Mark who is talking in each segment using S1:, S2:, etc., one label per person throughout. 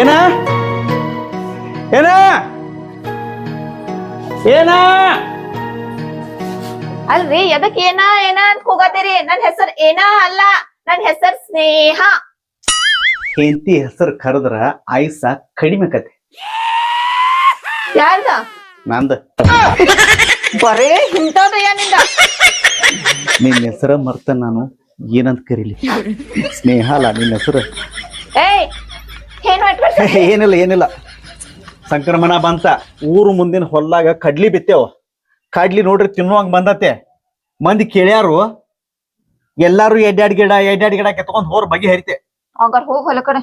S1: ಏನ? ಏನ? ಏನ?
S2: ಅಲ್ರಿ ಎದಕ್ ಏನ ಏನ ಅಂತ ಕೂಗತ್ತೀರಿ ನನ್ ಹೆಸರ್ ಏನ ಅಲ್ಲ ನನ್ ಹೆಸರ್ ಸ್ನೇಹ.
S1: ಹೆಂಡತಿ ಹೆಸರು ಕರೆದ್ರ ಆಯ್ಸ ಕಡಿಮೆ ಕತೆ
S2: ಯಾರ್ದ?
S1: ನಂದ.
S2: ಬರೇ ಇಂಥದ ಏನಿಂದ
S1: ನಿನ್ನ ಹೆಸರ ಮರ್ತ ನಾನು ಏನಂತ ಕರೀಲಿ? ಸ್ನೇಹ ಅಲ್ಲ ನಿನ್ನ ಹೆಸರು.
S2: ಏಯ್
S1: ಏನಿಲ್ಲ ಏನಿಲ್ಲ. ಸಂಕ್ರಮಣ ಬಂತ. ಊರು ಮುಂದಿನ ಹೊಲ್ದಾಗ ಕಡ್ಲಿ ಬಿತ್ತೇವ. ಕಡ್ಲಿ ನೋಡ್ರಿ ತಿನ್ನುವಂಗ ಬಂದತೆ. ಮಂದಿ ಕೇಳ್ಯಾರು ಎಲ್ಲಾರು ಎಡ್ಯಾಡ್ ಗಿಡ ಎಡ್ಯಾಡ್ ಗಿಡ ಕೆತ್ಕೊಂಡ್ ಹೋರ್ ಬಗೆ ಹರಿತೆ.
S2: ಹಂಗಾರ ಹೋಗ್ ಹೊಲ ಕಡೆ.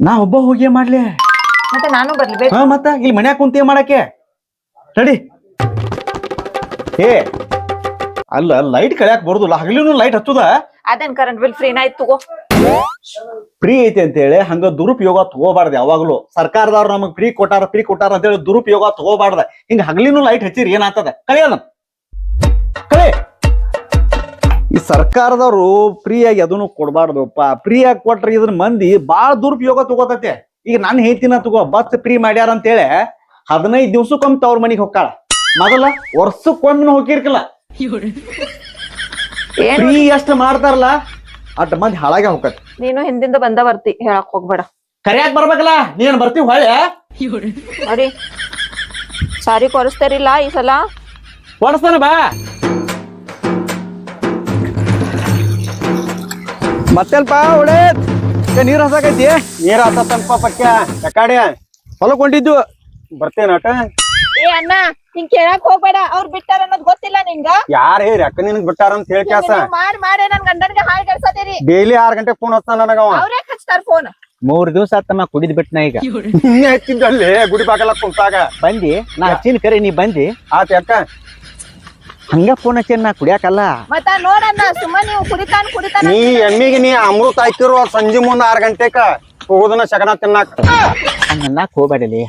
S1: ನಾ ಒಬ್ಬ ಹೋಗಿ ಮಾಡ್ಲಿ?
S2: ಮತ್ತೆ ನಾನು ಬರ್ಲಿಬೇಕು
S1: ಹಾ ಮತ್ತ ಇಲ್ಲಿ ಮನ್ಯಾಗ ಕುಂತಿ ಮಾಡಕ್ಕೆ? ನಡಿ. ಏ ಅಲ್ಲ ಲೈಟ್ ಕಳ್ಯಾಕ್ ಬರುದಿಲ್ಲ. ಹಗಲಿನೂ ಲೈಟ್ ಹತ್ತದ?
S2: ಅದನ್ ಕರೆಂಟ್ ಬಿಲ್ ಫ್ರೀ ಆಯ್ತು ತಗೋ.
S1: ಫ್ರೀ ಐತಿ ಅಂತೇಳಿ ಹಂಗ ದುರುಪಯೋಗ ತಗೋಬಾರ್ದು ಯಾವಾಗ್ಲೂ. ಸರ್ಕಾರದವ್ರು ನಮಗ್ ಫ್ರೀ ಕೊಟ್ಟಾರ ಫ್ರೀ ಕೊಟ್ಟಾರ ಅಂತೇಳಿ ದುರುಪಯೋಗ ತಗೋಬಾರ್ದ. ಹಿಂಗ ಹಗಲಿನೂ ಲೈಟ್ ಹಚ್ಚಿರಿ ಏನಾಗ್ತದ? ಕಳಿ ಅದನ್ ಕಳಿ. ಈ ಸರ್ಕಾರದವ್ರು ಫ್ರೀಯಾಗಿ ಅದನ್ನು ಕೊಡಬಾರ್ದಪ್ಪ. ಫ್ರೀಯಾಗಿ ಕೊಟ್ರಿ ಇದ್ರ ಮಂದಿ ಬಾಳ ದುರುಪಯೋಗ ತಗೋತತೆ. ಈಗ ನಾನು ಹೇಳ್ತೀನ ತಗೋ ಬಸ್ ಫ್ರೀ ಮಾಡ್ಯಾರ ಅಂತೇಳಿ ಹದಿನೈದು ದಿವ್ಸಕ್ಕೊಮ್ಮೆ ತವ್ರ ಮನಿಗೆ ಹೊಕ್ಕಾಳ ಮೊದಲ ವರ್ಷಕ್ಕೊಮ್ಮೆ ಹೋಗಿರ್ಕಲ್ಲ. ಫ್ರೀ ಎಷ್ಟು ಮಾಡ್ತಾರಲ್ಲ. ಅಟ್ ಮಂದಿ ಹಾಳಾಗೆ ಹೋಗತ್
S2: ನೀನು ಹಿಂದಿಂದ ಬಂದ ಬರ್ತಿ ಹೇಳಕ್ ಹೋಗ್ಬೇಡ.
S1: ಕರಿಯಾಕ್ ಬರ್ಬೇಕಲ್ಲ ನೀನ್ ಬರ್ತೀವಿ ಹೊಳೆ
S2: ನೋಡಿ ಸಾರಿ ಕೊರಸ್ತಾರಿಲ್ಲ ಈ ಸಲ?
S1: ಕೊಡಿಸ್ತಾನ ಬಾ. ಮತ್ತೆಲ್ಪ ಒಳ್ಳೆ ನೀರ್ ಹಸಾಕೈತಿ?
S3: ನೀರ್ ಆತತ್ತಲ್ಪ ಪಕ್ಕ ಯಾಕಡೆ?
S1: ಹೊಲಕ್ ಹೊಂಟಿದ್ದು
S3: ಬರ್ತೇನ ಅಟ
S2: ಏ ಅಣ್ಣ ಹಿಂಗ್ ಕೇಳಕ್ ಹೋಗ್ಬೇಡ ಅವ್ರ ಬಿಟ್ಟಾರ ಅನ್ನೋದ್ ಗೊತ್ತಿಲ್ಲ ನಿಂಗ?
S3: ಯಾರ್ ಹೇಳಿ ಅಕ್ಕ ನಿನಗ್ ಬಿಟ್ಟಾರ ಅಂತ ಹೇಳಿ ಕ್ಯಾಸ
S2: ನೀವ್ ಮಾಡಿ ನನ್ ಗಂಡನ್ಗೆ ಹಾಳ್ ಕೆಲ್ಸದಿರಿ
S3: ಡೈಲಿ ಆರ್ ಗಂಟೆ ಫೋನ್ ಹಚ್ತಾನ ನನಗ ಅವ.
S2: ಅವ್ರೇ ಹಚ್ತಾರ ಫೋನ್
S1: ಮೂರ್ ದಿವ್ಸ ಆತಮ್ಮ ಕುಡಿದ್ ಬಿಟ್ನ ಈಗ.
S3: ಹಚ್ಚಿದ್ದಲ್ಲಿ ಗುಡಿ ಬಾಗಲ ಕುಂತಾಗ.
S1: ಬಂದಿ ನಾ ಹಚ್ಚಿನ ಕರೆ ನೀ ಬಂದಿ.
S3: ಆತ ಯಾಕ?
S1: ಹಂಗ ಫೋನ್ ಹಚ್ಚೇನ್ ನಾ ಕುಡಿಯಾಕಲ್ಲ.
S2: ಮತ್ತ ನೋಡಣ್ಣ ಸುಮ್ಮ ನೀವು ಕುಡಿತಾನ ಕುಡಿತಾನ
S3: ನೀ ಎಮ್ಮಿಗೆ ನೀ ಅಮೃತ ಆಯ್ತಿರೋ ಸಂಜೆ ಮುಂದ ಆರ್ ಗಂಟೆಕ ಹೋಗೋದನ್ನ ಶಗನ ತಿನ್ನಾಕ.
S1: ಹೋಗ್ಬೇಡಲಿ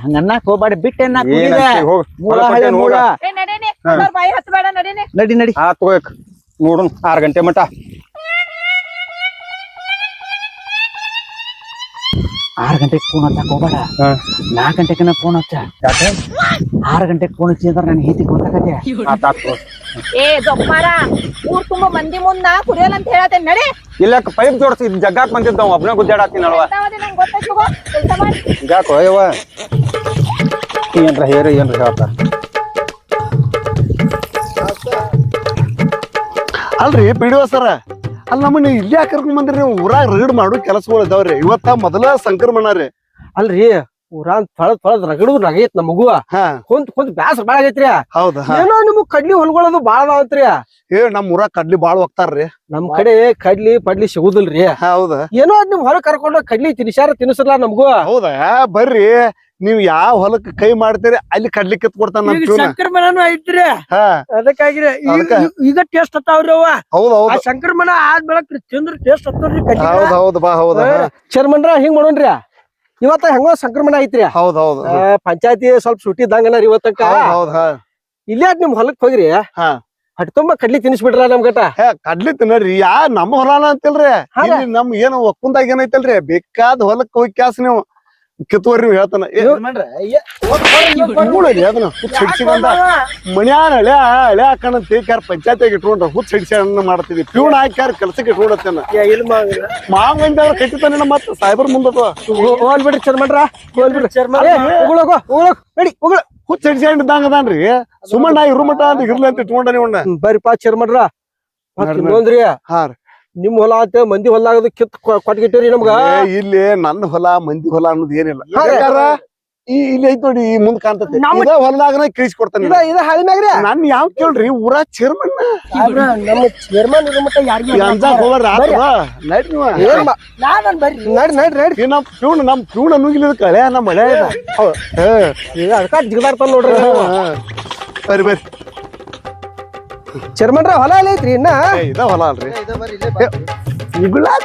S1: ಹೋಗ್ಬೇಡ ಬಿಟ್ಟೆ ನಾ ಕುಡಿದೆ?
S3: ಹೋಗ್
S1: ಹಳೆ
S3: ಹೊಂಟೇನ್ ಹೋಗ.
S2: ಏ ನಡೀನಿ. ಅವ್ರ ಬಾಯಿ ಹತ್ಬೇಡ ನಡೀನಿ
S1: ನಡಿ ನಡಿ.
S3: ಆ ತಗೋಕ್ ನೋಡೋಣ ಆರ್ ಗಂಟೆ ಮಟ
S1: ಆರ್ ಗಂಟೆಗೆ ಫೋನ್ ಹಚ್ಚಕ್ ಹೋಗ್ಬೇಡ.
S3: ಹಾ.
S1: ನಾಲ್ಕ್ ಗಂಟೆಗೆ ಫೋನ್ ಹಚ್ಚ.
S3: ಯಾಕೆ?
S1: ಆರ್ ಗಂಟೆಗೆ ಫೋನ್ ಹಚ್ಚಿ ಅಂದ್ರೆ ನನ್ನ ಹೇತಿ ಗೊತ್ತಾಗತ್ತೆ.
S2: ಏ ಜೊಪ್ಪಾರ ಊರ್ ತುಂಬಾ ಮಂದಿ ಮುಂದ ಕುರಿಯಲ್ಲ ಅಂತ ಹೇಳತ್ತೆ. ನಡಿ.
S3: ಇಲ್ಲ ಪೈಪ್ ಜೋಡಿಸಿ ಜಗ್ಗಾಕ್ ಬಂದಿದ್ದ ಒಬ್ನೇ
S2: ಗೊತ್ತಾಯ್ತು ಕೆಲ್ಸ ಮಾಡಿ.
S3: ಯಾಕೋ ಏನ್ರ ಹೇರಿ ಏನ್ರ ಹೇಳ್ತಾರ
S4: ಅಲ್ರಿ ಪಿಡಿಒ ಸರ. ಅಲ್ಲಿ ನಮ್ಮನ್ನ ಇಲ್ಲಿ ಕರ್ಕೊಂಡ್ ಬಂದ್ರಿ ಊರಾಗ ರೀಡ್ ಮಾಡೋ ಕೆಲಸಗಳು ಇದಾವ್ರಿ. ಇವತ್ತ ಮೊದಲ ಸಂಕ್ರಮಣ ರೀ.
S5: ಅಲ್ರಿ ಊರಾನ್ ತೊಳದ್ ತೊಳದ್ ರಗಡು ನಗೈತ್ ನಮಗೂ
S4: ಹಾ.
S5: ಕುಂತ್ ಕುಂತ್ ಬ್ಯಾಸರ ಬಾಳ ಆಗೈತ್ರಿ.
S4: ಹೌದಾ
S5: ಏನೋ ನಿಮಗ್ ಕಡ್ಲಿ ಹೊಲ್ಗೊಳದು ಬಾಳ ಅದಾವಂತ್ರಿ
S4: ಏ ನಮ್ ಊರ ಕಡ್ಲಿ ಬಾಳ ಹೋಗ್ತಾರ್ರಿ.
S5: ನಮ್ ಕಡೆ ಕಡ್ಲಿ ಪಡ್ಲಿ ಸಿಗುದಿಲ್ರಿ.
S4: ಹೌದ.
S5: ಏನೋ ಅದ್ ನಿಮ್ ಹೊರ ಕರ್ಕೊಂಡು ಕಡ್ಲಿ ತಿನ್ಸಾರ ತಿನ್ಸಲ್ಲ ನಮಗೂ.
S4: ಹೌದಾ? ಬರ್ರಿ. ನೀವ್ ಯಾವ ಹೊಲಕ್ ಕೈ ಮಾಡ್ತೀರಿ ಅಲ್ಲಿ ಕಡ್ಲಿ ಕಿತ್ ಕೊಡ್ತಾನ ನಮ್.
S5: ಸಂಕ್ರಮಣನು ಐತ್ರಿ.
S4: ಹಾ.
S5: ಅದಕ್ಕಾಗಿ
S4: ಅದಕ್ಕ?
S5: ಈಗ ಟೇಸ್ಟ್ ಹತ್ತಾವ್ರಿ ಅವ
S4: ಹೌದ್
S5: ಆ
S4: ಹೌದ್
S5: ಸಂಕ್ರಮಣ ಆದ್ ಬೆಳಕ್ ತಿಂದ್ರ ಟೇಸ್ಟ್ ಹತ್ತವ್ರಿ
S4: ಹೌದ್ ಹೌದ್ ಬಾ ಹೌದ
S5: ಚರ್ಮನ್ರ ಹಿಂಗ್ ಮಾಡೋಣ್ರಿ. ಇವತ್ತ ಹೆಂಗೋ ಸಂಕ್ರಮಣ ಐತ್ರಿ.
S4: ಹೌದ್ ಹೌದ್.
S5: ಪಂಚಾಯತಿ ಸ್ವಲ್ಪ ಸುಟ್ಟಿ ಇದ್ದಂಗನ ಇವತ್ತಕ್ಕ
S4: ಹೌದ್
S5: ಇಲ್ಲೇ ನಿಮ್ ಹೊಲಕ್ ಹೋಗ್ರಿ.
S4: ಹಾ.
S5: ಹೊಟ್ಟೆ ತುಂಬಾ ಕಡ್ಲಿ ತಿನ್ಸ್ಬಿಟ್ರ ನಮ್ ಗಟ
S4: ಕಡ್ಲಿ ತಿನ್ನರಿ. ಯಾ ನಮ್ಮ ಹೊಲಾನ ಅಂತಿಲ್ರಿ. ನಮ್ ಏನ್ ಒಕ್ಕುಂದಾಗ ಏನೈತಲ್ರಿ? ಬೇಕಾದ ಹೊಲಕ್ ಹೋಗಿ ಕ್ಯಾಸ್ ನೀವು. ಕಿತ್ವರಿ ನೀವು ಹೇಳ್ತಾನ. ಏ, ನೋಡ್ರಿ ಅದನ್ನ ಹುಚ್ಚ ಹಿಡ್ಸಿಕೊಂಡ. ಮನ್ಯಾನ ಹಳೆ ಹಳೆ ಹಾಕಣ ತೇಕ್ಯಾರ ಪಂಚಾಯತಿಯಾಗ ಇಟ್ಕೊಂಡ್ರ ಹುಚ್ಚ ಹಿಡ್ಸ್ಯಾನ ಮಾಡ್ತಿದ್ವಿ. ಪ್ಯೂನ್ ಹಾಕ್ಯಾರ ಕೆಲ್ಸಕ್ಕೆ ಇಟ್ಕೊಂಡತ್ತೇನ ಮಾವಿಂದ ಅವ್ರ ಕಟ್ಟಿತಾನ ಮತ್ತ ಸಾಯ್ಬರ್ ಮುಂದತ್ವ
S5: ಹೋಲ್ ಬಿಡ್ರಿ ಚರ್ಮನ್ರ ಹೋಲ್ ಬಿಡ್ರಿ. ಚರ್ಮನ್ ಹೋಗ್ಲೋಗೋ ಹೋಗ್ಲೋಗ್ ನಡಿ ಹೋಗ್ಲ
S4: ಹುಚ್ಚ ಹಿಡ್ಸ್ಕೊಂಡಿದ್ದಂಗ ಅದಾನ್ರಿ. ಸುಮ್ಮನ ಇರು ಮಟ ಅಂತ ಇರ್ಲಿ ಅಂತ ಇಟ್ಕೊಂಡ ನೀವಣ್ಣ
S5: ಬರ್ರಿಪಾ ಚರ್ಮನ್ರ
S4: ಹಾ ರೀ.
S5: ನಿಮ್ ಹೊಲ ಅಂತ ಮಂದಿ ಹೊಲಾಗದು ಕಿತ್ ಕೊಟ್ಗಿಟ್ಟಿರಿ ನಮ್ಗ.
S4: ಇಲ್ಲಿ ನನ್ನ ಹೊಲ ಮಂದಿ ಹೊಲ ಅನ್ನೋದು ಏನಿಲ್ಲ. ಈ ಇಲ್ಲಿ ಐತ್ ನೋಡಿ ಈ ಮುಂದ್ ಕಾಣ್ತೈತಿ. ಇದ ಹೊಲದಾಗನ ಕಿಳಿಸಿ ಕೊಡ್ತಾನೆ
S5: ಇದ ಇದ ಹಾಳಿ ಮ್ಯಾಗ್ರಿ?
S4: ನನ್ ಯಾವ ಕೇಳ್ರಿ ಊರ ಚೇರ್ಮನ್
S5: ನಮ್ಮ ಚೇರ್ಮನ್ ಇರೋ ಮಟ್ಟ ಯಾರಿಗೂ
S4: ಅಂಜಾಕ್ ಹೋಗ್ರಿ ಆತದ ನಡ್ರಿ ನೀವ.
S5: ಏನ್ ಬರ್ರಿ. ನಡಿ ನಡಿ ನಡಿ
S4: ಈ ನಮ್ ಪ್ಯೂಣ್ ನಮ್ ಪ್ಯೂನ್ ಅನ್ನೋಗಿಲ್ಲ ಕಳೆ ನಮ್ಮ ಮಳೆ ಇದೆ.
S5: ಅದಕ್ಕ ಜಿಗದಾಡ್ತಾನ ನೋಡ್ರಿ.
S4: ಬರ್ರಿ ಬರ್ರಿ.
S5: ಚರ್ಮನ್ರ ಹೊಲ ಎಲ್ಲ ಐತ್ರಿ ಇನ್ನ?
S4: ಇದ ಹೊಲ ಅಲ್ರಿ.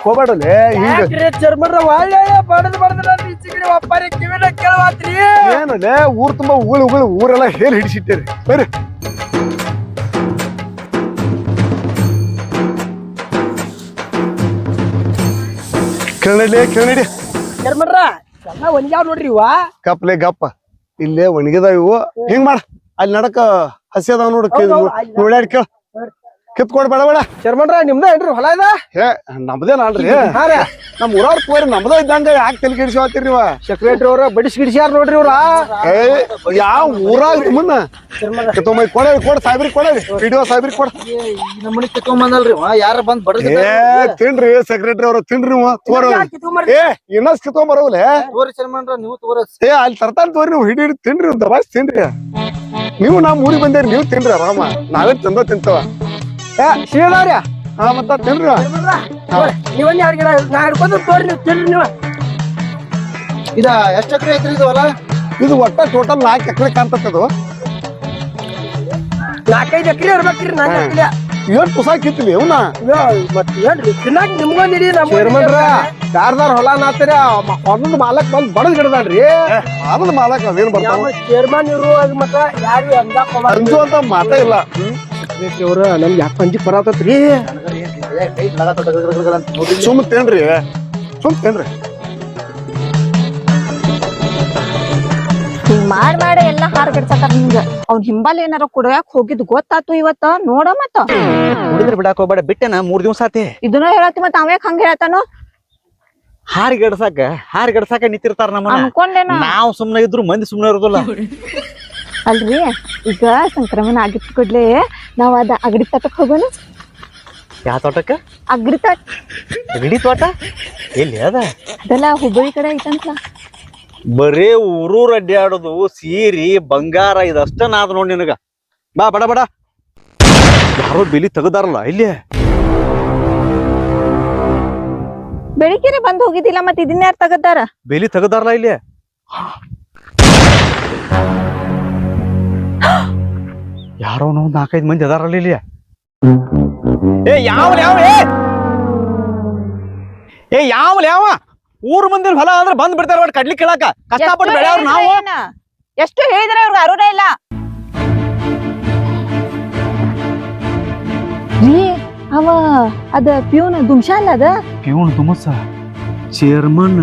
S4: ಹೋಗ್ಬೇಡಲೆ ಈಗ
S5: ಚರ್ಮನ್ರ ಒಳ್ಳೆ ಬಡದ್ ಬಡದ್ರ ಈಚೆಗಡೆ ಒಪ್ಪಾರಿ ಕಿವಿನ ಕೇಳವಾತ್ರಿ
S4: ಏನಲೆ ಊರ್ ತುಂಬಾ ಉಗುಳು ಉಗುಳು ಊರೆಲ್ಲ ಹೇರ್ ಹಿಡಿಸಿಟ್ಟೇರಿ. ಬರ್ರಿ. ಕೇಳಲಿ ಕೇಳಿ
S5: ಚರ್ಮನ್ರ ಎಲ್ಲ ಒಂದ್ಯಾವ್ ನೋಡ್ರಿ ಇವ.
S4: ಕಪ್ಲೆ ಗಪ್ಪ. ಇಲ್ಲೇ ಒಣಗಿದಾವ ಇವು. ಹಿಂಗ್ ಮಾಡ ಅಲ್ಲಿ ನಡಕ ಹಸಿ ಅದಾವ ನೋಡು
S5: ಹೌದ್ ಹೌದ್, ಅಲ್ಲಿ
S4: ನೋಡ್ಯಾಡ ಕೇಳ ಕಿತ್ಕೊಡ್ ಬೇಡ ಬೇಡ.
S5: ಚರ್ಮನ್ರ ನಿಮ್ದ ಏನ್ರಿ ಹೊಲ ಇದ?
S4: ಹೇ ನಮ್ದೇನ ಅಲ್ರಿ?
S5: ಹಾ ರೀ.
S4: ನಮ್ ಊರವ್ರ ಕೋರಿ ನಮ್ದ ಇದ್ದಂಗ ಯಾಕೆ ತಲೆ ನೀವ
S5: ಸೆಕ್ರೆಟರಿ ಅವ್ರ ಬಡಿಸ್ ಗಿಡಿಸ್ಯಾರ ನೋಡ್ರಿ ಇವ್ರ.
S4: ಏ ಯಾವ ಊರಾಗ ನಿಮ್ಮನ್ನ? ಕಿತ್ತೊಂಬೈ ಕೊಡರಿ ಕೊಡ ಸಾಹೇಬ್ರಿ ಕೊಡರಿ ವಿಡಿಯೋ ಸಾಹೇಬ್ರಿ ಕೊಡ.
S5: ನಮ್ಮನಿ ಕಿತ್ಕೊಂಬಂದಲ್ರಿ ಯಾರ ಬಂದ್ ಬಡ
S4: ಏ ತಿನ್ರಿ ಸೆಕ್ರೆಟರಿ ಅವ್ರ ತಿನ್ರಿ ನೀವು ತೋರಿ ಏ ಇನ್ನಷ್ಟು ಕಿತ್ಕೊಂಡ್ ಬರವಲ್ಲ
S5: ತೋರಿ ಚರ್ಮನ್ರ ನೀವು ತೋರ.
S4: ಏ ಅಲ್ಲಿ ತರ್ತಾನ ತೋರಿ ನೀವು ಹಿಡಿ ಹಿಡಿ ತಿನ್ರಿ ದಬಾಸ್ ತಿನ್ರಿ. ನೀವು ನಮ್ ಊರಿಗೆ ಬಂದೇರಿ ನೀವು ತಿನ್ರಿ ಆರಾಮ. ನಾವೇ ತಂದ ತಿಂತವ.
S5: ಏ ಶಿವನವ್ರ
S4: ಹಾ ಮತ್ತ ತಿನ್ರಿ.
S5: ನೀವನ್ನ ಯಾರಿಗೆ ನಾ ಹಿಡ್ಕೊಂಡು ತೋರಿ ನೀವು ತಿನ್ರಿ ನೀವು.
S6: ಇದ ಎಷ್ಟ್ ಎಕರೆ ಐತ್ರಿ ಇದು ಹೊಲ?
S4: ಇದು ಒಟ್ಟ ಟೋಟಲ್ ನಾಲ್ಕು ಎಕರೆ ಕಾಣ್ತದ
S5: ನಾಲ್ಕೈದು ಎಕರೆ ಇರ್ಬೇಕ್ರಿ ನಾಲ್ಕು ಎಕರೆ.
S4: ಏನ್ ತುಸಾ ಕಿತ್ತಲಿ ಅವನ
S5: ಮತ್ ಏನ್ರಿ ತಿನ್ನಾಕ ನಿಮ್ಗೊಂದ್ ಹಿಡಿ ಚೇರ್ಮನ್ರ ಯಾರ್ದಾರ ಹೊಲ ನಾತೀರ ಹೊಲದ ಮಾಲಕ್ ಬಂದ್ ಬಡದ್ ಗಿಡದಾನ್ರಿ.
S4: ಅದೊಂದ್ ಮಾಲಕ್ ಅದೇನ್ ಬರ್ತಾವ?
S5: ಚೇರ್ಮನ್ ಇರುವಾಗ ಮತ್ತ ಯಾರು
S4: ಅಂಜು ಅಂತ ಮಾತೇ ಇಲ್ಲ.
S5: ಅವ್ರ ನಮ್ಗೆ ಯಾಕೆ ಪಂಚಿ ಬರತತ್ರಿ
S4: ಸುಮ್ ತಿನ್ರಿ. ಸುಮ್ ತಿನ್ರಿ.
S2: ಹಿಂಗ್ ಮಾಡ್ ಮಾಡ ಎಲ್ಲ ಹಾರ್ ಗಿಡ್ಸತಾರ ನಿಮ್ಗ. ಅವ್ನ್ ಹಿಂಬಲ್ ಏನಾರ ಕುಡಿಯಾಕ್ ಹೋಗಿದ್ ಗೊತ್ತಾತು ಇವತ್ತ? ನೋಡ ಮತ್ತ.
S1: ಕುಡಿದ್ರೆ ಬಿಡಾಕ ಹೋಗ್ಬೇಡ ಬಿಟ್ಟೆನ ಮೂರ್ ದಿವ್ಸ ಆತಿ.
S2: ಇದನ್ನ ಹೇಳತ್ತಿ ಮತ್ತ ಅವೇಕ್ ಹಂಗ ಹೇಳ್ತಾನು?
S1: ಹಾರಿ ಗಡ್ಸಾಕ ಹಾರಿ ಗಡ್ಸಾಕ ನಿಂತಿರ್ತಾರ ನಮ್ಮ
S2: ಅನ್ಕೊಂಡೇನ?
S1: ನಾವ್ ಸುಮ್ನೆ ಇದ್ರು ಮಂದಿ ಸುಮ್ನೆ ಇರೋದಿಲ್ಲ.
S2: ಅಲ್ರಿ? ಈಗ ಸಂಕ್ರಮಣ ಆಗಿತ್ತು ಕೂಡಲೇ ನಾವು ಅದ ಅಗಡಿ ತಟಕ್ ಹೋಗೋಣ.
S1: ಯಾವ ತೋಟಕ್ಕೆ?
S2: ಅಗಡಿ ತೋಟ
S1: ಅಗಡಿ ತೋಟ? ಎಲ್ಲಿ ಅದ?
S2: ಅದೆಲ್ಲ ಹುಬ್ಬಳ್ಳಿ ಕಡೆ ಐತಂತ
S1: ಬರೀ ಊರೂರ್ ಅಡ್ಡಾಡೋದು ಸೀರಿ ಬಂಗಾರ ಇದಷ್ಟ ನಾದ್ ನೋಡ್ ನಿನಗ. ಬಾ ಬಡ ಬಡ. ಯಾರೋ ಬೆಲಿ ತೆಗದಾರಲ್ಲ ಇಲ್ಲಿ.
S2: ಬೆಳಿಗ್ಗೆ ಬಂದು ಹೋಗಿದ್ದಿಲ್ಲ ಮತ್ತೆ ಇದನ್ನ ಯಾರು ತಗದಾರ?
S1: ಬೆಲಿ ತೆಗದಾರಲ್ಲ ಇಲ್ಲಿ. ಯಾರೋ ಒಂದ್ ನಾಲ್ಕೈದು ಮಂದಿ ಅದಾರಲ್ಲ ಇಲ್ಲಿ ಏ ಯಾವ ಯಾವ ಏ! ಏ ಯಾವ ಯಾವ ಊರ್ ಮಂದಿ ಹೊಲ ಅಂದ್ರೆ ಬಂದ್ ಬಿಡ್ತಾರ ಬಟ್ ಕಡ್ಲಿ ಕೇಳಾಕ. ಕಷ್ಟಪಟ್ಟು ಬೆಳೆಯವ್ರು ನಾವು.
S2: ಎಷ್ಟು ಹೇಳಿದ್ರೆ ಅವ್ರಿಗೆ ಅರುಣ ಇಲ್ಲ. ರೀ ಅವ ಅದ ಪ್ಯೂನ್ ದುಮ್ಶಾ ಅಲ್ಲ ಅದ?
S1: ಪ್ಯೂನ್ ದುಮಸ ಚೇರ್ಮನ್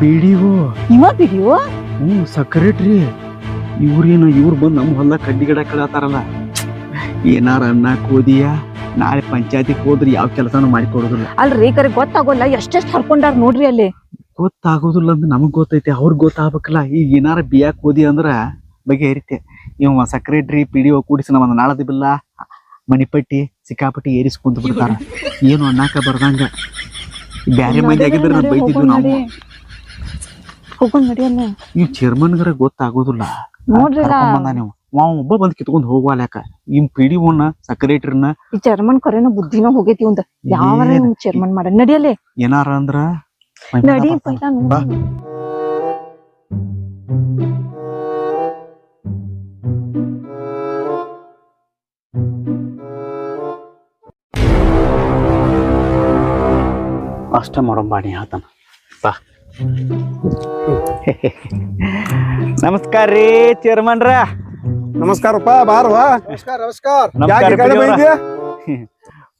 S1: ಪಿಡಿಒ
S2: ಇವ ಪಿಡಿಒ
S1: ಹ್ಞೂ ಸಕ್ರೆಟ್ರಿ ಇವ್ರೇನು ಇವ್ರು ಬಂದು ನಮ್ಮ ಹೊಲ ಕಡ್ಡಿ ಗಿಡ ಕಳತಾರಲ್ಲ? ಏನಾರ ಅನ್ನ ಕೋದಿಯ ನಾಳೆ ಪಂಚಾಯತಿಗೆ ಹೋದ್ರೆ ಯಾವ ಕೆಲಸನೂ ಮಾಡಿಕೊಡೋದಿಲ್ಲ
S2: ಅಲ್ರಿ ಕರೆ ಗೊತ್ತಾಗೋಲ್ಲ ಎಷ್ಟೆಷ್ಟು ಹರ್ಕೊಂಡಾರ ನೋಡ್ರಿ ಅಲ್ಲಿ?
S1: ಗೊತ್ತಾಗೋದಿಲ್ಲ ಅಂದ್ರೆ ನಮಗ್ ಗೊತ್ತೈತೆ ಅವ್ರಿಗೆ ಗೊತ್ತಾಗ್ಬೇಕಲ್ಲ. ಈಗ ಏನಾರ ಬಿಯಾಕ್ ಓದಿ ಅಂದ್ರ ಬಗೆಹರಿತೆ. ಇವ ಸಕ್ರೆಟ್ರಿ ಪಿ ಡಿ ಒ ಕೂಡಿಸಿ ನಮ್ಮ ನಾಳದ ಬಿಲ್ಲ ಮಣಿಪಟ್ಟಿ ಸಿಕ್ಕಾಪಟ್ಟಿ ಏರಿಸಿ ಕುಂತ ಬಿಡ್ತಾರ ಏನು ಅನ್ನಾಕ ಬರ್ದಂಗ. ಬ್ಯಾರೆ ಮಂದಿ ಆಗಿದ್ರೆ ನಾವು ಬೈತಿದ್ವಿ ನಾವು.
S2: ಹೋಗೋಣ ನಡಿಯಲ್ಲ
S1: ಈ ಚೇರ್ಮನ್ಗರ ಗೊತ್ತಾಗೋದಿಲ್ಲ.
S2: ನೋಡ್ರಿ
S1: ಕರ್ಕೊಂಬಂದ ನೀವು. ಅವ ಒಬ್ಬ ಬಂದ್ ಕಿತ್ಕೊಂಡ್ ಹೋಗ್ವಾಲ್ಯಾಕ ಇಮ್ ಪಿಡಿ ಒನ್ನ ಸೆಕ್ರೆಟರಿನ.
S2: ಈ ಚೇರ್ಮನ್ ಕರೆನ ಬುದ್ಧಿನ ಹೋಗೈತಿ ಒಂದ್. ಯಾವ? ಚೇರ್ಮನ್ ಮಾಡ ನಡಿಯಲ್ಲೇ
S1: ಏನಾರ ಅಂದ್ರ?
S2: ನಡಿ ಪೈಲ
S1: ಬಾಣಿ ಅಷ್ಟ ಆತನ. ಬಾ. ನಮಸ್ಕಾರ ರೀ ಚೇರ್ಮನ್ರ.
S4: ನಮಸ್ಕಾರಪ್ಪ ಬಾರವಾ.
S5: ನಮಸ್ಕಾರ ನಮಸ್ಕಾರ.
S4: ಯಾಕೆ ಕಡೆ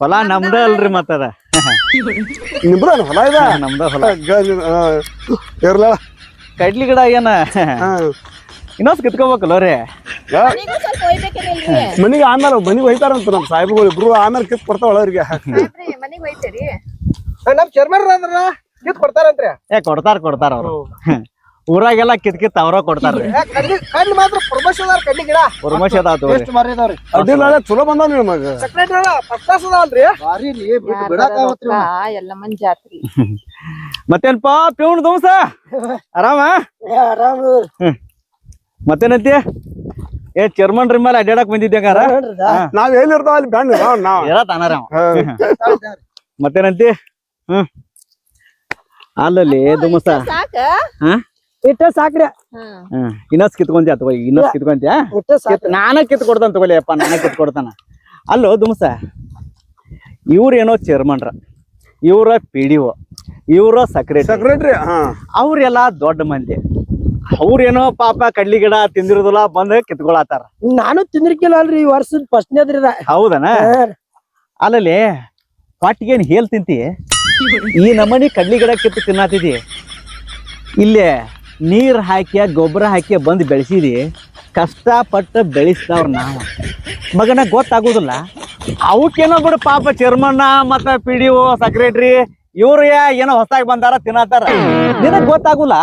S1: ಹೊಲ ನಮ್ದ ಅಲ್ರಿ ಮತ್ತದ
S4: ಹೊಲ ಇದ?
S1: ನಮ್ದ ಹೊಲ.
S4: ಇರ್ಲ.
S1: ಕಡ್ಲಿ ಗಿಡ ಏನ? ಇನ್ನೊಂದ್ ಕಿತ್ಕೋಬೇಕಲ್ಲ ರೀ
S4: ಮನಿಗೆ ಆಮೇಲೆ ಮನಿಗೆ ಹೋಯ್ತಾರಂತ ನಮ್ ಸಾಹೇಬ್ಗಳು ಇಬ್ರು ಆಮೇಲೆ ಕಿತ್ ಕೊಡ್ತಾವಳ ಅವ್ರಿಗೆ.
S5: ನಮ್ ಚೇರ್ಮನ್ ಅಂದ್ರ ಕಿತ್ ಕೊಡ್ತಾರಂತ್ರಿ?
S1: ಏ ಕೊಡ್ತಾರ ಕೊಡ್ತಾರ ಅವ್ರು. ಊರಾಗೆಲ್ಲ ಕಿತ್ ಕಿತ್ ಅವ್ರ ಕೊಡ್ತಾರ್ರಿ
S5: ಕಣ್ಣು ಮಾತ್ರ ಪ್ರಮೋಷನ್ ಅದಾರ ಕಡ್ಲಿ ಗಿಡ.
S1: ಉರ್ಮಶ್ ಅದಾವ
S5: ಎಷ್ಟು ಮಾರಿ ಅದಾವ್ರಿ?
S4: ಅಡ್ಡಿಲ್ಲ ಚಲೋ ಬಂದಾವ ನಿಮಗ
S5: ಸೆಕ್ರೆಟರಿ ಫಸ್ಟ್ ಕ್ಲಾಸ್ ಅದಾವಲ್ರಿ?
S6: ರೀ ಬಿಟ್ಟು
S2: ಜಾತ್ರಿ.
S1: ಮತ್ತೇನ್ಪ ಪಿವಣ್ ದೋಸ ಆರಾಮ?
S5: ಆರಾಮ್
S1: ಮತ್ತೇನಂತಿ ಏ ಚೇರ್ಮನ್ ಮೇಲೆ ಅಡ್ಡಾಡಕ್ ಬಂದಿದ್ದೇಗಾರ
S4: ನಾವ್ ಏನ್ ಇರ್ತಾವ ಅಲ್ಲಿ? ಬ್ಯಾಂಡ್ ನಾವ್.
S1: ಮತ್ತೇನಂತಿ ಹ್ಮ್. ಅಲ್ಲಲ್ಲಿ ದುಮಸ
S2: ಸಾಕ?
S5: ಇಟ್ಟ ಸಾಕ್ರಿ.
S1: ಇನ್ನಷ್ಟು ಕಿತ್ಕೊಂತ್ಯಾ ತಗೋ ಇನ್ನಷ್ಟು ಕಿತ್ಕೊಂತ್ಯಾ ನಾನ ಕಿತ್ ಕೊಡ್ತಾನ ತಗೊಳ್ಳಿ ಅಪ್ಪ ನಾನೇ ಕಿತ್ ಕೊಡ್ತಾನ ಅಲ್ಲೋ ದುಮಸ ಇವ್ರೇನೋ ಚೇರ್ಮನ್ರ. ಇವ್ರ ಪಿ ಡಿ ಒ ಇವ್ರ ಸಕ್ರೆ
S4: ಸೆಕ್ರೆಟ್ರಿ ಹಾ.
S1: ಅವ್ರೆಲ್ಲ ದೊಡ್ಡ ಮಂದಿ. ಅವ್ರೇನೋ ಪಾಪ ಕಡ್ಲಿ ಗಿಡ ತಿಂದಿರೋದಿಲ್ಲ ಬಂದ ಕಿತ್ಕೊಳತಾರ
S5: ನಾನು ತಿಂದಿರ್ಕಿಲ್ಲ ಅಲ್ರಿ ಈ ವರ್ಷದ ಫಸ್ಟ್ನೇದ್ರಿ ಇದ
S1: ಹೌದನ ಅಲ್ಲಲ್ಲಿ ಹೊಟ್ಟಿಗೇನ್ ಹೇಲ್ ತಿಂತಿ? ಈ ನಮನಿ ಕಡ್ಲಿ ಗಿಡ ಕಿತ್ತು ತಿನ್ನತಿದಿ? ಇಲ್ಲೇ ನೀರ್ ಹಾಕಿ ಗೊಬ್ಬರ ಹಾಕಿ ಬಂದು ಬೆಳೆಸಿದಿ, ಕಷ್ಟಪಟ್ಟು ಬೆಳೆಸ್ತಾವ್ರ ನಾವು ಮಗನ ಗೊತ್ತಾಗುದಿಲ್ಲ. ಅವಕ್ಕೇನೋ ಬಿಡು ಪಾಪ ಚೇರ್ಮನ್ನ ಮತ್ತ ಪಿ ಡಿ ಒ ಸೆಕ್ರೆಟ್ರಿ ಇವ್ರು ಏನೋ ಹೊಸಾಗಿ ಬಂದಾರ ತಿನ್ನತಾರ ನಿನಗ್ ಗೊತ್ತಾಗುಲ್ಲ?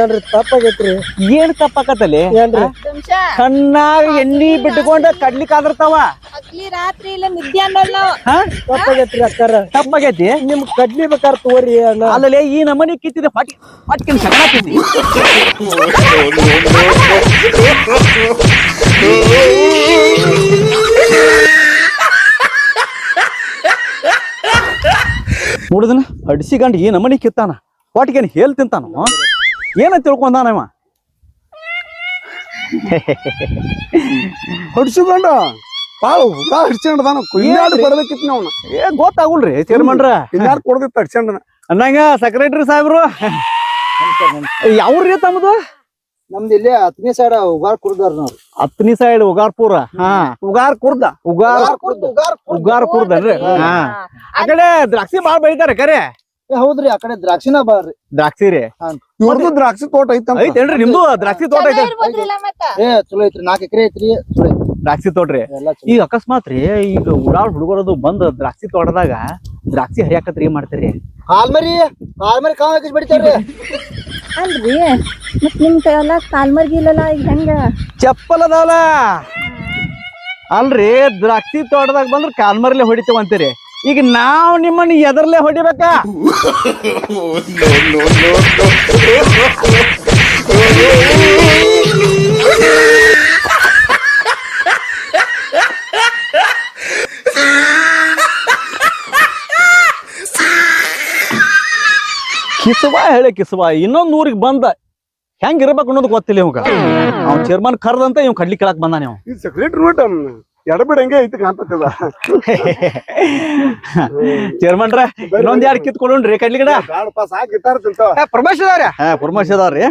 S5: ಏನ್ರಿ ತಪ್ಪಾಗೈತ್ರಿ?
S1: ಏನ್ ತಪ್ಪಾಕತ್ತಲ್ಲಿ?
S5: ಏನ್ರಿ?
S1: ಕಣ್ಣಾಗ ಎಣ್ಣಿ ಬಿಟ್ಕೊಂಡ ಕಡ್ಲಿಕ್ ಆದರ್ತಾವ.
S2: ಅಗ್ಲಿ ರಾತ್ರಿ ಇಲ್ಲ ನಿದ್ದೆ
S5: ತಪ್ಪಾಗೈತ್ರಿ ಅಕ್ಕಾರ.
S1: ತಪ್ಪಾಗೈತಿ?
S5: ನಿಮ್ ಕಡ್ಲಿ ಬೇಕಾರ ತೋರಿ ಅಲ್ಲಲೇ
S1: ಅಲ್ಲಲ್ಲಿ ಈ ನಮನಿ ಕಿತ್ತಿದೆ ಪಟ್ ಪಟ್ಕಿನ ಸಗಣ ಕಿತ್ತಿ ನೋಡಿದನ? ಅಡಿಸಿಗಂಡು ಈ ನಮನಿ ಕಿತ್ತಾನ? ವಾಟಿಗೆ ಹೇಳಿ ತಿಂತಾನ? ಏನ ತಿಳ್ಕೊಂಡಾನ ಇವ?
S4: ಹೊಡ್ಸಿಕೊಂಡ ಬಾಳ ಹುಗ ಹಿಡ್ಸ್ಕೊಂಡದಾನ ಕುಯ್ಯಾಡು ಬರ್ಬೇಕಿತ್ತು ನಾವು
S1: ಏ ಗೊತ್ತಾಗುಲ್ರಿ ಚೇರ್ಮನ್ರ?
S4: ಇನ್ಯಾರು ಕೊಡ್ದಿತ್ತು ಹಡ್ಸ್ಕೊಂಡನ
S1: ಅನ್ನಂಗ ಸೆಕ್ರೆಟರಿ ಸಾಹೇಬ್ರು? ಯಾವ್ರಿ ತಮ್ಮದು?
S6: ನಮ್ದು ಇಲ್ಲಿ ಹತ್ತನೇ ಸೈಡ್ ಉಗಾರ್ ಕುರ್ದಾರ ನಾವು
S1: ಹತ್ತನೇ ಸೈಡ್ ಉಗಾರ್ಪುರ ಹಾ.
S4: ಉಗಾರ್ ಕುರ್ದ.
S1: ಉಗಾರ್ ಉಗಾರ್ ಕುರ್ದನ್ರಿ ಹಾ. ದ್ರಾಕ್ಷಿ ಬಾಳ್ ಬೆಳಿತಾರೆ ಕರೆ?
S6: ಏ ಹೌದ್ರಿ ಆ ಕಡೆ ದ್ರಾಕ್ಷಿನ ಬಾರ್ರಿ
S1: ದ್ರಾಕ್ಷಿ ರೀ?
S4: ಇವ್ರದ್ದು ದ್ರಾಕ್ಷಿ ತೋಟ ಐತಂತ.
S1: ಐತೇನ್ರಿ? ನಿಮ್ದು ದ್ರಾಕ್ಷಿ ತೋಟ ಐತೆ
S6: ಏ ಚಲೋ ಐತ್ರಿ. ನಾಲ್ಕು ಎಕರೆ ಐತ್ರಿ. ಚಲೋ
S1: ದ್ರಾಕ್ಷಿ ತೋಟ್ರಿ
S6: ಈ
S1: ಈಗ ಅಕಸ್ಮಾತ್ ರೀ ಈಗ ಉಡಾಳ್ ಹುಡುಗರದು ಬಂದ್ ದ್ರಾಕ್ಷಿ ತೋಟದಾಗ ದ್ರಾಕ್ಷಿ ಹರಿಯಾಕತ್ರಿ ಏನ್ ಮಾಡ್ತೀರಿ?
S6: ಹಾಲ್ಮರಿ ಹಾಲ್ಮರಿ ಕಾವ್ ಹಾಕಿಸ್ ಬಿಡ್ತಾರ್ರಿ.
S2: ಅಲ್ರಿ ಮತ್ ನಿಮ್ ಕೈಯಲ್ಲ ಕಾಲ್ಮರ್ಗಿಲ್ಲಲ್ಲ ಈಗ ಹೆಂಗ
S1: ಚಪ್ಪಲ್ ಅದಾವಲ್ಲ ಅಲ್ರಿ ದ್ರಾಕ್ಷಿ ತೋಟದಾಗ ಬಂದ್ರ ಕಾಲ್ಮರ್ಲೆ ಹೊಡಿತೇವ ಅಂತೀರಿ ಈಗ ನಾವ್ ನಿಮ್ಮನ್ನ ಎದರ್ಲೆ ಹೊಡಿಬೇಕಾ ಕಿಸವ ಹೇಳಿ ಕಿಸುವ ಇನ್ನೊಂದ್ ಊರಿಗೆ ಬಂದ ಹೆಂಗ್ ಇರ್ಬೇಕು ಅನ್ನೋದು ಗೊತ್ತಿಲ್ಲ ಇವಾಗ ಅವ್ನ ಚೇರ್ಮನ್ ಕರ್ದಂತ ಇವ್ ಕಡ್ಲಿ ಕೇಳಕ್ ಬಂದ ನೀವು
S4: ಈ ಸೆಕ್ರೆಟರಿ ನೋಟ ಎಡಬಿಡ ಹಂಗೆ ಐತಿ ಕಾಣ್ತದ.
S1: ಚೇರ್ಮನ್ರ ಇನ್ನೊಂದ್ ಎರಡ್ ಕಿತ್ಕೊಡೋಣ್ರಿ ಕಡ್ಲಿ ಗಿಡ?
S5: ಪ್ರಮೋಷನ್ ಅವ್ರ
S1: ಹಾ ಪರಮೇಶ್ ಅದಾವ್ರಿ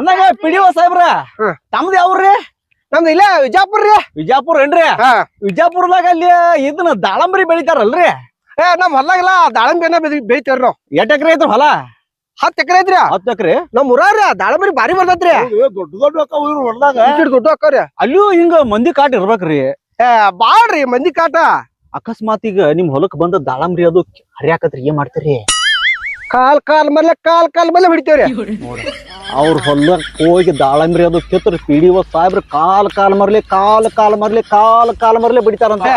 S1: ಅಂದಾಗ ಪಿಡಿಒ ಸಾಹೇಬ್ರ. ತಮ್ದು ಯಾವ್ರಿ
S5: ನಮ್ದು ಇಲ್ಲ ವಿಜಾಪುರ ರೀ.
S1: ವಿಜಾಪುರ ಏನ್ರಿ?
S5: ಹಾ.
S1: ವಿಜಾಪುರದಾಗ ಅಲ್ಲಿ ಇದನ್ನ ದಾಳಂಬರಿ ಬೆಳಿತಾರಲ್ರಿ?
S5: ಏ ನಮ್ ಹೊಲ್ದಾಗಿಲ್ಲ ದಾಳಂಬಿನ ಬೆಳಿತಾರ ನಾವು.
S1: ಎಟ್ ಎಕರೆ ಐತ್ರ ಹೊಲ?
S5: ಹತ್ತ್ ಎಕರೆ ಐತ್ರಿ?
S1: ಹತ್ತು ಎಕರೆ?
S5: ನಮ್ ಊರ ದಾಳಂಬರಿ ಬಾರಿ ಬರ್ತೈತ್ರಿ.
S4: ದೊಡ್ಡ ದೊಡ್ಡ ಅಕ್ಕ ಇವ್ರು ಹೊಲ್ದಾಗ.
S5: ದೊಡ್ಡ ಅಕ್ಕವ್ರಿ.
S1: ಅಲ್ಲಿಯೂ ಹಿಂಗ ಮಂದಿ ಕಾಟ ಇರ್ಬೇಕ್ರಿ.
S5: ಏ ಬಾಳ್ರಿ ಮಂದಿ ಕಾಟ.
S1: ಅಕಸ್ಮಾತ್ ಈಗ ನಿಮ್ ಹೊಲಕ್ ಬಂದ ದಾಳಂಬರಿ ಅದು ಹರಿಯಾಕತ್ರಿ ಏನ್ ಮಾಡ್ತೀರಿ?
S5: ಕಾಲ್ ಕಾಲ್ ಮೇಲೆ ಕಾಲ್ ಕಾಲ್ ಮೇಲೆ ಹೊಡಿತೇವ್ರಿ.
S1: ಅವ್ರ ಹೊಲಕ್ ಹೋಗಿ ದಾಳಂಬ್ರಿ ಅದು ಕಿತ್ತರಿ ಪಿಡಿಒ ಸಾಹೇಬ್ರ ಕಾಲ್ ಕಾಲ್ ಮರ್ಲಿ ಕಾಲ್ ಕಾಲ್ ಮರ್ಲಿ ಕಾಲ್ ಕಾಲ್ ಮರ್ಲಿ ಬಿಡ್ತಾರಂತೆ.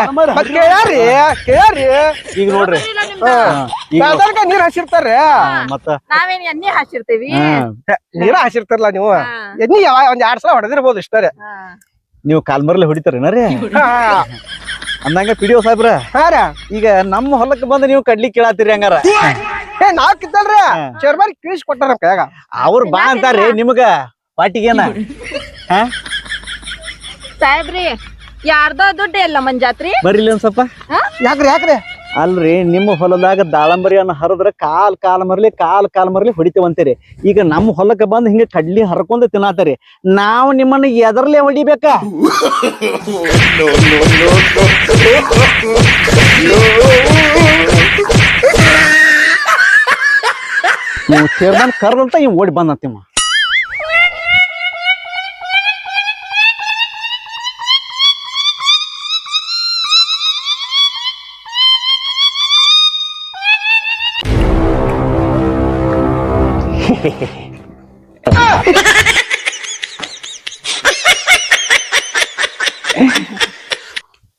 S5: ಕೇಳ್ರಿ ಕೇಳ್ರಿ.
S1: ಈಗ ನೋಡ್ರಿ.
S5: ನೀರ್
S1: ಹಾಸಿರ್ತಾರ? ಮತ್ತ?
S2: ನಾವೇನ್ ಎಣ್ಣೆ ಹಾಸಿರ್ತೀವಿ.
S5: ನೀರ ಹಾಸಿರ್ತಾರಲ್ಲ ನೀವು. ಎಣ್ಣಿ ಯಾವ ಒಂದ್ ಎರಡ್ ಸಲ ಹೊಡೆದಿರ್ಬೋದು ಇಷ್ಟೇ
S1: ನೀವು ಕಾಲ್ ಮರ್ಲಿ ಹೊಡಿತಾರೇನ ರೀ
S5: ಹಾ.
S1: ಅಂದಂಗ ಪಿಡಿಒ ಸಾಹೇಬ್ರ
S5: ಹಾ ರೀ.
S1: ಈಗ ನಮ್ಮ ಹೊಲಕ್ ಬಂದು ನೀವು ಕಡ್ಲಿ ಕೇಳತ್ತೀರಿ ಹಂಗಾರ.
S5: ಏ ನಾವ್ ಕಿತ್ತಲ್ರಿ? ಚೇರ್ಮನ್ ಕಿಳಿಸ್ ಕೊಟ್ಟಾರ ನಮ್ ಕೈಯಾಗ.
S1: ಅವ್ರ ಬಾ ಅಂತಾರ್ರಿ ನಿಮಗ ಪಾಟಿಗೇನ ಹಾ?
S2: ಸಾಹೇಬ್ರಿ ಯಾರ್ದ ದುಡ್ಡು ಎಲ್ಲ ಮಂಜಾತ್ರಿ
S1: ಬರೀಲಿ ಒಂದ್ ಸ್ವಲ್ಪ
S5: ಯಾಕ್ರಿ ಯಾಕ್ರಿ?
S1: ಅಲ್ರಿ ನಿಮ್ಮ ಹೊಲದಾಗ ದಾಳಂಬರಿಯನ್ನ ಹರಿದ್ರ ಕಾಲ್ ಕಾಲ್ ಮರ್ಲಿ ಕಾಲ್ ಕಾಲ್ ಮರ್ಲಿ ಹೊಡಿತೇವಂತೀರಿ. ಈಗ ನಮ್ಮ ಹೊಲಕ್ಕೆ ಬಂದು ಹಿಂಗೆ ಕಡ್ಲಿ ಹರ್ಕೊಂಡ್ ತಿನ್ನಾತರಿ. ನಾವು ನಿಮ್ಮನ್ನ ಎದರ್ಲೆ ಹೊಡಿಬೇಕಾ? ನೀವು ಚೇರ್ಮನ್ ಕರ್ದಂತ ಇವ್ ಓಡಿ ಬಂದಂತಿಮ್ಮ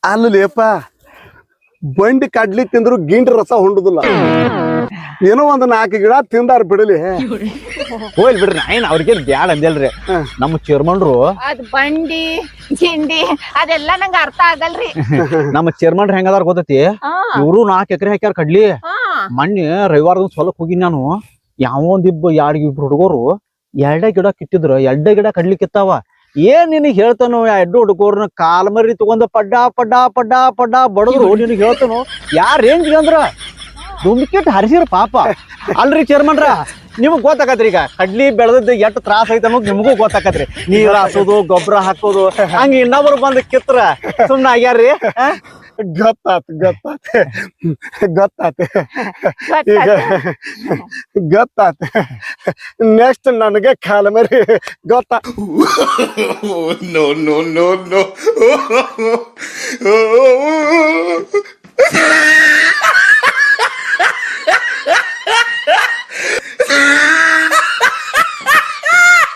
S4: ಅಲ್ಲಲೇಪ ಬಂಡಿ ಕಡ್ಲಿ ತಿಂದ್ರು ಗಿಂಡಿ ರಸ ಹೊಂಡುದಿಲ್ಲ. ಏನೋ ಒಂದ್ ನಾಲ್ಕು ಗಿಡ ತಿಂದಾರ ಬಿಡಲಿ.
S1: ಹೋಗ್ಲಿ ಬಿಡ್ರಿ ನಾ ಏನ್ ಅವ್ರಿಗೆ ಬ್ಯಾಡ ಅಂದೇಲ್ರಿ ನಮ್ಮ ಚೇರ್ಮನ್ರು
S2: ಅದ್ ಬಂಡಿ ಗಿಂಡಿ ಅದೆಲ್ಲ ನಂಗ ಅರ್ಥ ಆಗಲ್ರಿ.
S1: ನಮ್ಮ ಚೇರ್ಮನ್ ಹೆಂಗದಾರ ಗೊತ್ತೈತಿ? ಇವರು ನಾಲ್ಕು ಎಕರೆ ಹಾಕ್ಯಾರ ಕಡ್ಲಿ.
S2: ಮಣ್ಣೆ
S1: ಮೊನ್ನೆ ರವಿವಾರದ ಹೊಲಕ್ ಹೋಗಿ ನಾನು. ಯಾವ ಒಂದಿಬ್ಬ ಎರಡ್ ಇಬ್ರು ಹುಡುಗರು ಎರಡೇ ಗಿಡ ಕಿತ್ತಿದ್ರು ಎರಡೇ ಗಿಡ ಕಡ್ಲಿ ಕಡ್ಲಿಕ್ಕಿತ್ತಾವ ಏನ್ ನಿನಗ್ ಹೇಳ್ತಾನೋ ಎಡ್ಡು ಹುಡುಗರ್ನ ಕಾಲ್ಮರಿ ತಗೊಂಡ ಪಡ್ಡ ಪಡ್ಡ ಪಡ್ಡ ಪಡ್ಡ ಬಡದ್ರು ನಿನಗ್ ಹೇಳ್ತಾನು? ಯಾರ ರೇಂಜ್ ಅಂದ್ರ? ಧೂಮ್ಕಿಟ್ ಹರಿಸಿರ ಪಾಪ. ಅಲ್ರಿ ಚೇರ್ಮನ್ರ ನಿಮಗ್ ಗೊತ್ತಾಕತ್ರಿ ಈಗ ಕಡ್ಲಿ ಬೆಳೆದದ್ದು ಎಷ್ಟು ತ್ರಾಸ ಐತೆ ಅನ್ನೋದು ನಿಮಗೂ ಗೊತ್ತಾಕತ್ರಿ. ನೀರ್ ಹಾಸೋದು ಗೊಬ್ಬರ ಹಾಕೋದು ಹಂಗ ಇನ್ನೊಬ್ರು ಬಂದು ಕಿತ್ರ. ಸುಮ್ಮನೆ ಆಗ್ಯಾರ್ರಿ
S4: ಗೊತ್ತಾತ್ ಗೊತ್ತಾತ. ಗೊತ್ತಾತ. ಈಗ ಗೊತ್ತಾತ. ನೆಕ್ಸ್ಟ್ ನನಗೆ ಕಾಲ ಮರಿ ಗೊತ್ತಾ.
S7: No no no no à.